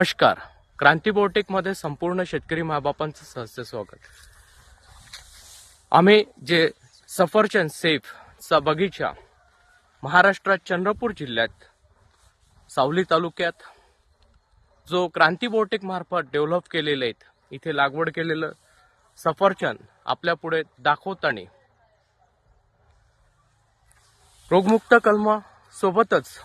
नमस्कार. क्रांती मध्ये संपूर्ण शेतकरी मायबापांचं सहस्य स्वागत. आम्ही जे सफरचंद सेफ चा बगीचा महाराष्ट्रात चंद्रपूर जिल्ह्यात सावली तालुक्यात जो क्रांती बोटेक मार्फत डेव्हलप केलेले आहेत इथे लागवड केलेलं सफरचंद आपल्या पुढे दाखवताना रोगमुक्त कलमा सोबतच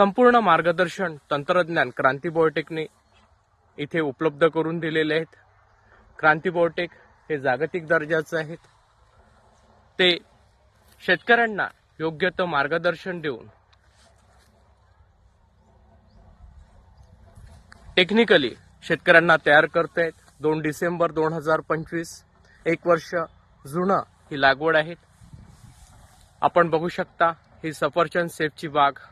संपूर्ण मार्गदर्शन तंत्रज्ञान क्रांती बायोटेकने इथे उपलब्ध करून दिलेले आहेत. क्रांती बायोटेक हे जागतिक दर्जाचे आहेत. ते शेतकऱ्यांना योग्य तो मार्गदर्शन देऊन टेक्निकली शेतकऱ्यांना तयार करतायत दोन डिसेंबर दोन हजार पंचवीस एक वर्ष जुनं ही लागवड आहेत आपण बघू शकता ही सफरचंद सेफची बाग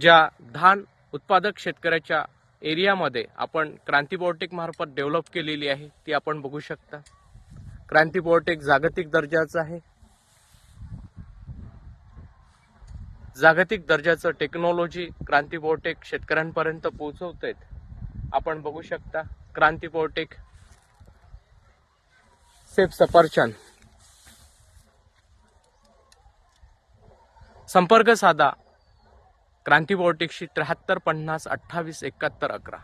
ज्या धान उत्पादक शेतकऱ्याच्या एरियामध्ये आपण क्रांती मार्फत डेव्हलप केलेली आहे ती आपण बघू शकता. क्रांती जागतिक दर्जाचं आहे. जागतिक दर्जाचं टेक्नॉलॉजी क्रांती शेतकऱ्यांपर्यंत पोहोचवत आहेत आपण बघू शकता क्रांती सेफ सफरचंद. संपर्क साधा. क्रांती बायोटेकशी त्र्याहत्तर पन्नास अठ्ठावीस एकाहत्तर अकरा.